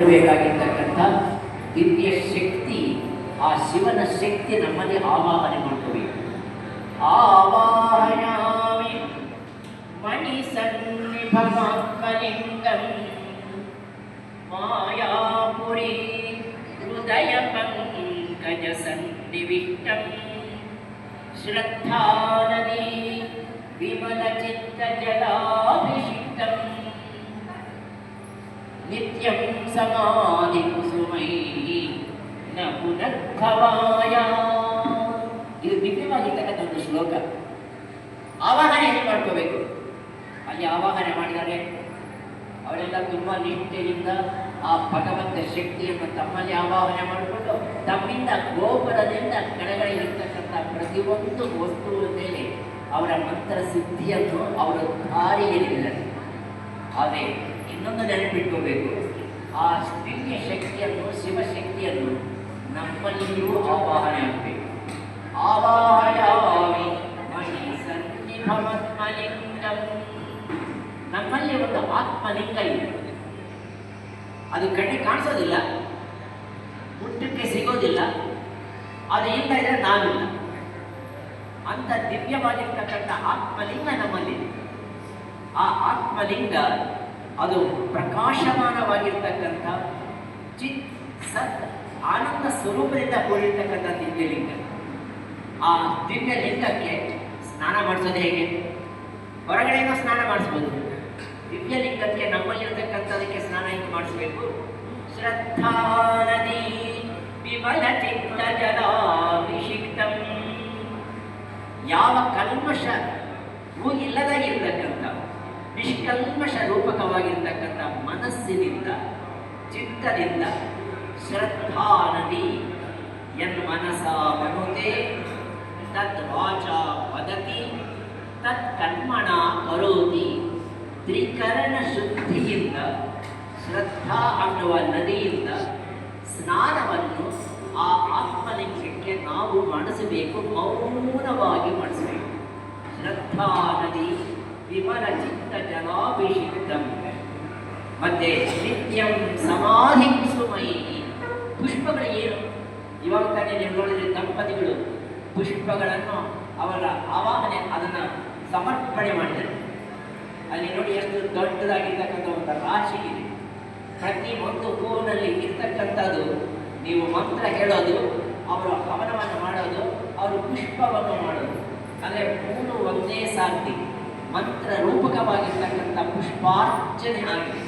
ಬೇಕಾಗಿರ್ತಕ್ಕಂಥ ದಿವ್ಯ ಶಕ್ತಿ ಆ ಶಿವನ ಶಕ್ತಿ ನಮ್ಮಲ್ಲಿ ಆವಾಹನೆ ಮಾಡ್ಕೋಬೇಕು ಆವಾಹಯಾಮಿ ಮಣಿ ಸನ್ನಿಭಮಾತ್ಮಲಿಂಗಂ ಮಾಯಾಪುರಿ ಹೃದಯ ಪಂಕಜ ಸನ್ನಿವಿಷ್ಟಂ ಶ್ರದ್ಧಾನದಿ ವಿಮಲ ಚಿತ್ತ ಜಲಾಭಿಷಿಕ್ತಂ ನಿತ್ಯಂ ಸಮಾಧಿ ಕುಸುಮೈ ನ ಪುನರ್ಭವಾಯ ಇದು ದಿವ್ಯವಾಗಿರ್ತಕ್ಕಂಥ ಒಂದು ಶ್ಲೋಕ. ಆವಾಹನೆ ಏನು ಮಾಡ್ಕೋಬೇಕು? ಅಲ್ಲಿ ಆವಾಹನೆ ಮಾಡಿದರೆ. ಅವರೆಲ್ಲ ತುಂಬ ನಿಷ್ಠೆಯಿಂದ ಆ ಭಗವಂತ ಶಕ್ತಿಯನ್ನು ತಮ್ಮಲ್ಲಿ ಆವಾಹನೆ ಮಾಡಿಕೊಂಡು ತಮ್ಮಿಂದ ಗೋಪುರದಿಂದ ಕೆಳಗಡೆ ಇರತಕ್ಕಂಥ ಪ್ರತಿಯೊಂದು ವಸ್ತುವಿನ ಮೇಲೆ ಅವರ ಮಂತ್ರ ಸಿದ್ಧಿಯನ್ನು ಅವರು ಧಾರಿಯಲಿದ್ದಾರೆ ಆದರೆ ಇನ್ನೊಂದು ನೆನಪಿಟ್ಕೋಬೇಕು ಆ ಸ್ತ್ರೀಯ ಶಕ್ತಿಯನ್ನು ಶಿವಶಕ್ತಿಯನ್ನು ನಮ್ಮಲ್ಲಿಯೂ ಆವಾಹನೆ ಆಗಬೇಕು. ಆವಾಹಯಾಮಿ ಮಣಿ ಸನ್ನಿಭಮತ್ಮಲಿಂಗಂ ನಮ್ಮಲ್ಲಿ ಒಂದು ಆತ್ಮಲಿಂಗ ಇದೆ. ಅದು ಕಣ್ಣಿಗೆ ಕಾಣಿಸೋದಿಲ್ಲ, ಹುಟ್ಟಕ್ಕೆ ಸಿಗೋದಿಲ್ಲ, ಅದು ಇಲ್ಲ ಇದ್ರೆ ನಾವಿಲ್ಲ. ಅಂತ ದಿವ್ಯವಾಗಿರ್ತಕ್ಕಂಥ ಆತ್ಮಲಿಂಗ ನಮ್ಮಲ್ಲಿ ಆ ಆತ್ಮಲಿಂಗ ಅದು ಪ್ರಕಾಶಮಾನವಾಗಿರ್ತಕ್ಕಂಥ ಚಿತ್ ಸತ್ ಆನಂದ ಸ್ವರೂಪದಿಂದ ಕೂಡಿರ್ತಕ್ಕಂಥ ದಿವ್ಯಲಿಂಗ. ಆ ದಿವ್ಯಲಿಂಗಕ್ಕೆ ಸ್ನಾನ ಮಾಡಿಸೋದು ಹೇಗೆ? ಹೊರಗಡೆನೂ ಸ್ನಾನ ಮಾಡಿಸ್ಬೋದು. ದಿವ್ಯಲಿಂಗಕ್ಕೆ ನಮ್ಮಲ್ಲಿರ್ತಕ್ಕಂಥದಕ್ಕೆ ಸ್ನಾನ ಹೇಗೆ ಮಾಡಿಸ್ಬೇಕು? ಶ್ರದ್ಧಾ ನದಿ ವಿಮಲ ಚಿತ್ತ ಜಲಾಭಿಷಿಕ್ತಂ ಯಾವ ಕಲ್ಮಶ ಹೂ ಇರತಕ್ಕಂಥ ನಿಷ್ಕಲ್ಮಶ ರೂಪಕವಾಗಿರ್ತಕ್ಕಂಥ ಮನಸ್ಸಿನಿಂದ, ಚಿತ್ತದಿಂದ ಶ್ರದ್ಧಾ ನದಿ ಎನ್ ಮನಸ ಮನುತೆ, ತತ್ ವಾಚ ವದತಿ, ತತ್ ಕರ್ಮಣ ಕರೋತಿ ತ್ರಿಕರಣ ಶುದ್ಧಿಯಿಂದ, ಶ್ರದ್ಧಾ ಅನ್ನುವ ನದಿಯಿಂದ ಸ್ನಾನವನ್ನು ಆ ಆತ್ಮಲಿಂಗಕ್ಕೆ ನಾವು ಮಾಡಿಸಬೇಕು, ಮೌನವಾಗಿ ಮಾಡಿಸಬೇಕು. ಶ್ರದ್ಧಾ ನದಿ ವಿಮಲ ಚಿತ್ತ ಜಲಾಭಿಷಿಕ್ತಂ ಮತ್ತೆ ನಿತ್ಯಂ ಸಮಾಧಿ ಕುಸುಮೈ ಪುಷ್ಪಗಳು ಏನು? ಇವಾಗ ತಾನೇ ನೀವು ನೋಡಿದ್ರೆ ದಂಪತಿಗಳು ಪುಷ್ಪಗಳನ್ನು ಅವರ ಆವಾಹನೆ, ಅದನ್ನು ಸಮರ್ಪಣೆ ಮಾಡಿದರು ಅಲ್ಲಿ ನೋಡಿ ಎಷ್ಟು ದೊಡ್ಡದಾಗಿರ್ತಕ್ಕಂಥ ಒಂದು ರಾಶಿ ಇದೆ. ಪ್ರತಿ ಒಂದು ಹೂವಿನಲ್ಲಿ ಇರ್ತಕ್ಕಂಥದ್ದು ನೀವು ಮಂತ್ರ ಹೇಳೋದು, ಅವರು ಹವನವನ್ನು ಮಾಡೋದು, ಅವರು ಪುಷ್ಪವನ್ನು ಮಾಡೋದು. ಅಂದರೆ ಮೂರು ಒಂದೇ ಸಾರ್ತಿ. ಮಂತ್ರ ರೂಪಕವಾಗಿರ್ತಕ್ಕಂಥ ಪುಷ್ಪಾರ್ಚನೆ ಆಗಿದೆ